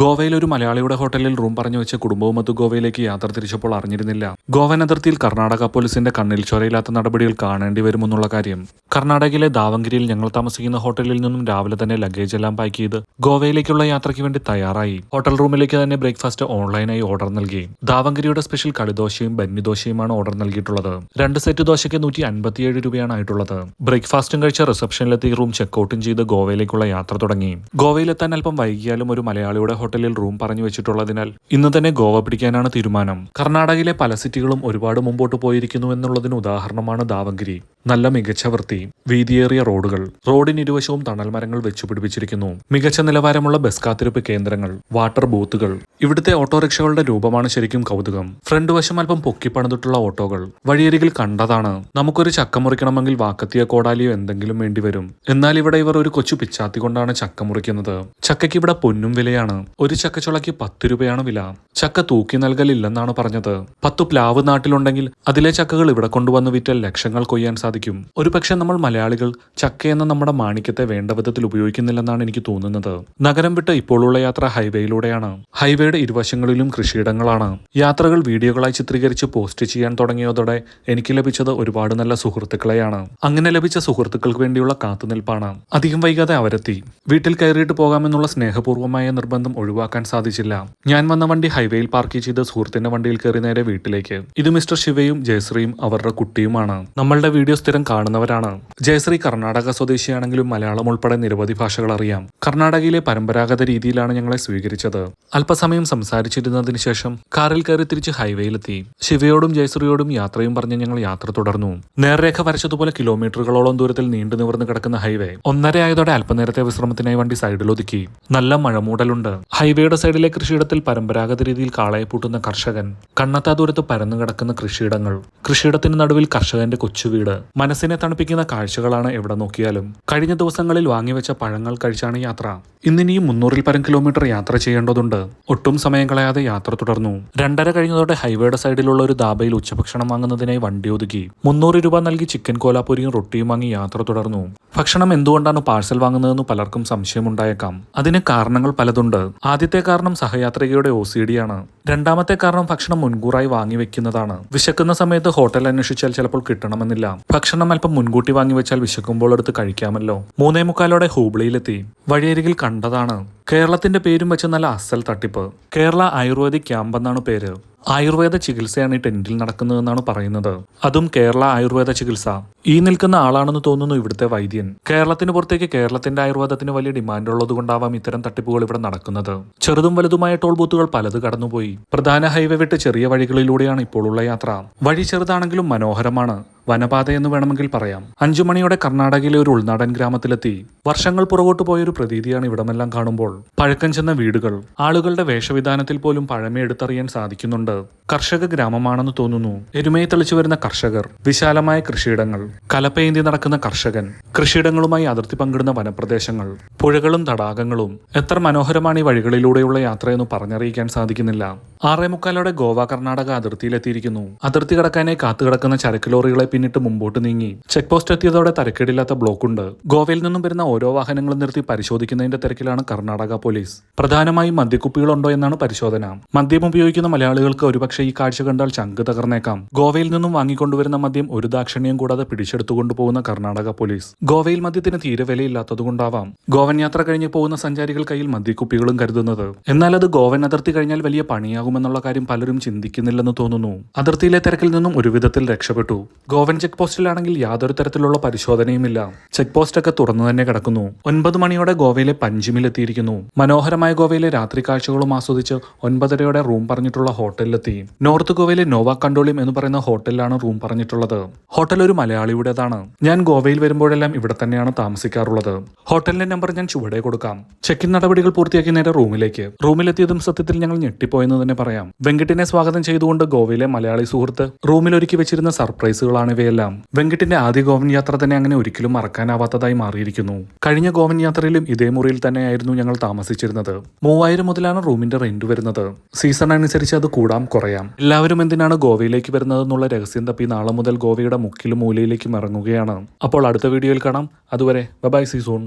ഗോവയിൽ ഒരു മലയാളിയുടെ ഹോട്ടലിൽ റൂം പറഞ്ഞു വെച്ച് കുടുംബവുമൊത്ത് ഗോവയിലേക്ക് യാത്ര തിരിച്ചപ്പോൾ അറിഞ്ഞിരുന്നില്ല. ഗോവൻ അതിർത്തിയിൽ കർണാടക പോലീസിന്റെ കണ്ണിൽ ചൊരയില്ലാത്ത നടപടികൾ കാണേണ്ടി വരുമെന്നുള്ള കാര്യം. കർണാടകയിലെ ദാവങ്കിരിയിൽ ഞങ്ങൾ താമസിക്കുന്ന ഹോട്ടലിൽ നിന്നും രാവിലെ തന്നെ ലഗേജ് എല്ലാം പാക്ക് ചെയ്ത് ഗോവയിലേക്കുള്ള യാത്രയ്ക്ക് വേണ്ടി തയ്യാറായി. ഹോട്ടൽ റൂമിലേക്ക് തന്നെ ബ്രേക്ക്ഫാസ്റ്റ് ഓൺലൈനായി ഓർഡർ നൽകി. ദാവങ്കിരിയുടെ സ്പെഷ്യൽ കടിദോശയും ബന്നിദോശയുമാണ് ഓർഡർ നൽകിയിട്ടുള്ളത്. രണ്ട് സെറ്റ് ദോശയ്ക്ക് നൂറ്റി അൻപത്തിയേഴ് രൂപയാണ് ആയിട്ടുള്ളത്. ബ്രേക്ക്ഫാസ്റ്റും കഴിച്ച റിസപ്ഷനിലെത്തി റൂം ചെക്ക് ചെക്കൗട്ടും ചെയ്ത് ഗോവയിലേക്കുള്ള യാത്ര തുടങ്ങി. ഗോവയിലെത്താൻ അല്പം വൈകിയാലും ഒരു മലയാളിയുടെ ഹോട്ടലിൽ റൂം പറഞ്ഞു വെച്ചിട്ടുള്ളതിനാൽ ഇന്ന് തന്നെ ഗോവ പിടിക്കാനാണ് തീരുമാനം. കർണാടകയിലെ പല സിറ്റികളും ഒരുപാട് മുമ്പോട്ട് പോയിരിക്കുന്നു എന്നുള്ളതിന് ഉദാഹരണമാണ് ദാവങ്കിരി നല്ല മികച്ച വൃത്തി വീതിയേറിയ റോഡുകൾ റോഡിന് ഇരുവശവും തണൽ മരങ്ങൾ വെച്ചുപിടിപ്പിച്ചിരിക്കുന്നു മികച്ച നിലവാരമുള്ള ബസ് കാത്തിരിപ്പ് കേന്ദ്രങ്ങൾ വാട്ടർ ബൂത്തുകൾ ഇവിടുത്തെ ഓട്ടോറിക്ഷകളുടെ രൂപമാണ് ശരിക്കും കൗതുകം. ഫ്രണ്ട് വശം അല്പം പൊക്കി പണിതിട്ടുള്ള ഓട്ടോകൾ വഴിയരികിൽ കണ്ടതാണ്. നമുക്കൊരു ചക്ക മുറിക്കണമെങ്കിൽ വാക്കത്തിയ കോടാലിയോ എന്തെങ്കിലും വേണ്ടി വരും. എന്നാൽ ഇവിടെ ഇവർ ഒരു കൊച്ചു പിച്ചാത്തി കൊണ്ടാണ് ചക്ക മുറിക്കുന്നത്. ചക്കയ്ക്ക് ഇവിടെ പൊന്നും വിലയാണ്. ഒരു ചക്കച്ചുളക്ക് പത്ത് രൂപയാണ് വില. ചക്ക തൂക്കി നൽകലില്ലെന്നാണ് പറഞ്ഞത്. പത്തു പ്ലാവ് നാട്ടിലുണ്ടെങ്കിൽ അതിലെ ചക്കകൾ ഇവിടെ കൊണ്ടുവന്ന് വിറ്റാൽ ലക്ഷങ്ങൾ കൊയ്യാൻ സാധിക്കും. ഒരു പക്ഷേ നമ്മൾ മലയാളികൾ ചക്കയെന്ന നമ്മുടെ മാണിക്യത്തെ വേണ്ട വിധത്തിൽ ഉപയോഗിക്കുന്നില്ലെന്നാണ് എനിക്ക് തോന്നുന്നത്. നഗരം വിട്ട് ഇപ്പോഴുള്ള യാത്ര ഹൈവേയിലൂടെയാണ്. ഹൈവേയുടെ ഇരുവശങ്ങളിലും കൃഷിയിടങ്ങളാണ്. യാത്രകൾ വീഡിയോകളായി ചിത്രീകരിച്ച് പോസ്റ്റ് ചെയ്യാൻ തുടങ്ങിയതോടെ എനിക്ക് ലഭിച്ചത് ഒരുപാട് നല്ല സുഹൃത്തുക്കളെയാണ്. അങ്ങനെ ലഭിച്ച സുഹൃത്തുക്കൾക്ക് വേണ്ടിയുള്ള കാത്തുനിൽപ്പാണ്. അധികം വൈകാതെ അവരെത്തി. വീട്ടിൽ കയറിയിട്ട് പോകാമെന്നുള്ള സ്നേഹപൂർവമായ നിർബന്ധം ഒഴിവാക്കാൻ സാധിച്ചില്ല. ഞാൻ വന്ന വണ്ടി ഹൈവേയിൽ പാർക്ക് ചെയ്ത് സുഹൃത്തിന്റെ വണ്ടിയിൽ കയറി നേരെ വീട്ടിലേക്ക്. ഇത് മിസ്റ്റർ ശിവയും ജയശ്രീയും അവരുടെ കുട്ടിയുമാണ്. നമ്മളുടെ വീഡിയോ സ്ഥിരം കാണുന്നവരാണ്. ജയശ്രീ കർണാടക സ്വദേശിയാണെങ്കിലും മലയാളം ഉൾപ്പെടെ നിരവധി ഭാഷകൾ അറിയാം. കർണാടകയിലെ പരമ്പരാഗത രീതിയിലാണ് ഞങ്ങളെ സ്വീകരിച്ചത്. അല്പസമയം സംസാരിച്ചിരുന്നതിന് ശേഷം കാറിൽ കയറി തിരിച്ച് ഹൈവേയിലെത്തി. ശിവയോടും ജയശ്രീയോടും യാത്രയും പറഞ്ഞ് ഞങ്ങൾ യാത്ര തുടർന്നു. നേർരേഖ വരച്ചതുപോലെ കിലോമീറ്ററുകളോളം ദൂരത്തിൽ നീണ്ടു നിവർന്ന് കിടക്കുന്ന ഹൈവേ ഒന്നര ആയതോടെ അല്പനേരത്തെ വിശ്രമത്തിനായി വണ്ടി സൈഡിൽ ഒതുക്കി. നല്ല മഴമൂടലുണ്ട്. ഹൈവേയുടെ സൈഡിലെ കൃഷിയിടത്തിൽ പരമ്പരാഗത രീതിയിൽ കാളയെ പൂട്ടുന്ന കർഷകൻ. കണ്ണത്താ ദൂരത്ത് പരന്നു കിടക്കുന്ന കൃഷിയിടങ്ങൾ. കൃഷിയിടത്തിന് നടുവിൽ കർഷകന്റെ കൊച്ചുവീട്. മനസ്സിനെ തണുപ്പിക്കുന്ന കാഴ്ചകളാണ് എവിടെ നോക്കിയാലും. കഴിഞ്ഞ ദിവസങ്ങളിൽ വാങ്ങിവെച്ച പഴങ്ങൾ കഴിച്ചാണ് യാത്ര. ഇന്നിനിയും മുന്നൂറിൽ പരം കിലോമീറ്റർ യാത്ര ചെയ്യേണ്ടതുണ്ട്. ഒട്ടും സമയം കളയാതെ യാത്ര തുടർന്നു. രണ്ടര കഴിഞ്ഞതോടെ ഹൈവേയുടെ സൈഡിലുള്ള ഒരു ദാബയിൽ ഉച്ചഭക്ഷണം വാങ്ങുന്നതിനായി വണ്ടി ഒതുക്കി. മുന്നൂറ് രൂപ നൽകി ചിക്കൻ കോലാപ്പൂരിയും റൊട്ടിയും വാങ്ങി യാത്ര തുടർന്നു. ഭക്ഷണം എന്തുകൊണ്ടാണ് പാഴ്സൽ വാങ്ങുന്നതെന്ന് പലർക്കും സംശയമുണ്ടായേക്കാം. അതിന് കാരണങ്ങൾ പലതുണ്ട്. ആദ്യത്തെ കാരണം സഹയാത്രികയുടെ ഒ സി ഡി ആണ്. രണ്ടാമത്തെ കാരണം ഭക്ഷണം മുൻകൂറായി വാങ്ങി വെക്കുന്നതാണ്. വിശക്കുന്ന സമയത്ത് ഹോട്ടൽ അന്വേഷിച്ചാൽ ചിലപ്പോൾ കിട്ടണമെന്നില്ല. ഭക്ഷണം അല്പം മുൻകൂട്ടി വാങ്ങി വെച്ചാൽ വിശക്കുമ്പോൾ എടുത്ത് കഴിക്കാമല്ലോ. മൂന്നേ മുക്കാലോടെ ഹൂബ്ലിയിലെത്തി. വഴിയരികിൽ കണ്ടതാണ്. കേരളത്തിന്റെ പേരും വെച്ച് നല്ല അസൽ തട്ടിപ്പ്. കേരള ആയുർവേദിക് ക്യാമ്പ് എന്നാണ് പേര്. ആയുർവേദ ചികിത്സയാണ് ഈ ടെന്റിൽ നടക്കുന്നതെന്നാണ് പറയുന്നത്. അതും കേരള ആയുർവേദ ചികിത്സ. ഈ നിൽക്കുന്ന ആളാണെന്ന് തോന്നുന്നു ഇവിടുത്തെ വൈദ്യൻ. കേരളത്തിന് പുറത്തേക്ക് കേരളത്തിന്റെ ആയുർവേദത്തിന് വലിയ ഡിമാൻഡ് ഉള്ളതുകൊണ്ടാവാം ഇത്തരം തട്ടിപ്പുകൾ ഇവിടെ നടക്കുന്നത്. ചെറുതും വലുതുമായ ടോൾ ബൂത്തുകൾ പലത് കടന്നുപോയി. പ്രധാന ഹൈവേ വിട്ട് ചെറിയ വഴികളിലൂടെയാണ് ഇപ്പോഴുള്ള യാത്ര. വഴി ചെറുതാണെങ്കിലും മനോഹരമാണ്. വനപാത എന്ന് വേണമെങ്കിൽ പറയാം. അഞ്ചുമണിയോടെ കർണാടകയിലെ ഒരു ഉൾനാടൻ ഗ്രാമത്തിലെത്തി. വർഷങ്ങൾ പുറകോട്ട് പോയൊരു പ്രതീതിയാണ് ഇവിടമെല്ലാം കാണുമ്പോൾ. പഴക്കം ചെന്ന വീടുകൾ. ആളുകളുടെ വേഷവിധാനത്തിൽ പോലും പഴമ എടുത്തറിയാൻ സാധിക്കുന്നുണ്ട്. കർഷക ഗ്രാമമാണെന്ന് തോന്നുന്നു. എരുമയെ തെളിച്ചു വരുന്ന കർഷകർ. വിശാലമായ കൃഷിയിടങ്ങൾ. കലപ്പയേന്തി നടക്കുന്ന കർഷകൻ. കൃഷിയിടങ്ങളുമായി അതിർത്തി പങ്കിടുന്ന വനപ്രദേശങ്ങൾ. പുഴകളും തടാകങ്ങളും. എത്ര മനോഹരമാണ് ഈ വഴികളിലൂടെയുള്ള യാത്രയെന്ന് പറഞ്ഞറിയിക്കാൻ സാധിക്കുന്നില്ല. ആറേ മുക്കാലോടെ ഗോവ കർണാടക അതിർത്തിയിലെത്തിയിരിക്കുന്നു. അതിർത്തി കടക്കാനായി കാത്തുകിടക്കുന്ന ചരക്ക് ലോറികളെ പിന്നിട്ട് മുമ്പോട്ട് നീങ്ങി. ചെക്ക് പോസ്റ്റ് എത്തിയതോടെ തരക്കേടില്ലാത്ത ബ്ലോക്കുണ്ട്. ഗോവയിൽ നിന്നും വരുന്ന ഓരോ വാഹനങ്ങളും നിർത്തി പരിശോധിക്കുന്നതിന്റെ തിരക്കിലാണ് കർണാടക പോലീസ്. പ്രധാനമായും മദ്യക്കുപ്പികളുണ്ടോ എന്നാണ് പരിശോധന. മദ്യം ഉപയോഗിക്കുന്ന മലയാളികൾക്ക് ഒരുപക്ഷെ ഈ കാഴ്ച കണ്ടാൽ ചങ്ക് തകർന്നേക്കാം. ഗോവയിൽ നിന്നും വാങ്ങിക്കൊണ്ടുവരുന്ന മദ്യം ഒരു ദാക്ഷിണ്യം കൂടാതെ പിടിച്ചെടുത്തുകൊണ്ടു പോകുന്ന കർണാടക പോലീസ്. ഗോവയിൽ മദ്യത്തിന് തീരെ വിലയില്ലാത്തതുകൊണ്ടാവാം. ഗോവൻ യാത്ര കഴിഞ്ഞ് പോകുന്ന സഞ്ചാരികൾ കയ്യിൽ മദ്യക്കുപ്പികളും കരുതുന്നത്. എന്നാൽ അത് ഗോവൻ അതിർത്തി കഴിഞ്ഞാൽ വലിയ പണിയാകുമെന്നുള്ള കാര്യം പലരും ചിന്തിക്കുന്നില്ലെന്ന് തോന്നുന്നു. അതിർത്തിയിലെ തിരക്കിൽ നിന്നും ഒരുവിധത്തിൽ രക്ഷപ്പെട്ടു. ഗോവൻ ചെക്ക് പോസ്റ്റിലാണെങ്കിൽ യാതൊരു തരത്തിലുള്ള പരിശോധനയുമില്ല. ചെക്ക് പോസ്റ്റ് ഒക്കെ തുറന്നു തന്നെ കിടക്കുന്നു. ഒൻപത് മണിയോടെ ഗോവയിലെ പഞ്ചിമിലെത്തിയിരിക്കുന്നു. മനോഹരമായ ഗോവയിലെ രാത്രി കാഴ്ചകളും ആസ്വദിച്ച് ഒൻപതരയോടെ റൂം പറഞ്ഞിട്ടുള്ള ഹോട്ടലിലെത്തി. നോർത്ത് ഗോവയിലെ നോവ കണ്ടോളിയം എന്ന് പറയുന്ന ഹോട്ടലിലാണ് റൂം പറഞ്ഞിട്ടുള്ളത്. ഹോട്ടൽ ഒരു മലയാളിയുടേതാണ്. ഞാൻ ഗോവയിൽ വരുമ്പോഴെല്ലാം ഇവിടെ തന്നെയാണ് താമസിക്കാറുള്ളത്. ഹോട്ടലിന്റെ നമ്പർ ഞാൻ ചുവടെ കൊടുക്കാം. ചെക്ക് ഇൻ നടപടികൾ പൂർത്തിയാക്കി നേരെ റൂമിലേക്ക്. റൂമിലെത്തിയതും സത്യത്തിൽ ഞങ്ങൾ ഞെട്ടിപ്പോയെന്ന് തന്നെ പറയാം. വെങ്കിട്ടിനെ സ്വാഗതം ചെയ്തുകൊണ്ട് ഗോവയിലെ മലയാളി സുഹൃത്ത് റൂമിൽ ഒരുക്കി വെച്ചിരുന്ന സർപ്രൈസുകളാണ് ഇവയെല്ലാം വെങ്കിട്ടിന്റെ ആദ്യ ഗോവൻ യാത്ര തന്നെ അങ്ങനെ ഒരിക്കലും മറക്കാനാവാത്തതായി മാറിയിരിക്കുന്നു. കഴിഞ്ഞ ഗോവൻ യാത്രയിലും ഇതേ മുറിയിൽ തന്നെയായിരുന്നു ഞങ്ങൾ താമസിച്ചിരുന്നത്. മൂവായിരം മുതലാണ് റൂമിന്റെ റെന്റ് വരുന്നത്. സീസൺ അനുസരിച്ച് അത് കൂടാം കുറയാം. എല്ലാവരും എന്തിനാണ് ഗോവയിലേക്ക് വരുന്നത് എന്നുള്ള രഹസ്യം തപ്പി നാളെ മുതൽ ഗോവയുടെ മുക്കിലും മൂലയിലേക്കും ഇറങ്ങുകയാണ്. അപ്പോൾ അടുത്ത വീഡിയോയിൽ കാണാം. അതുവരെ ബൈ സീസോൺ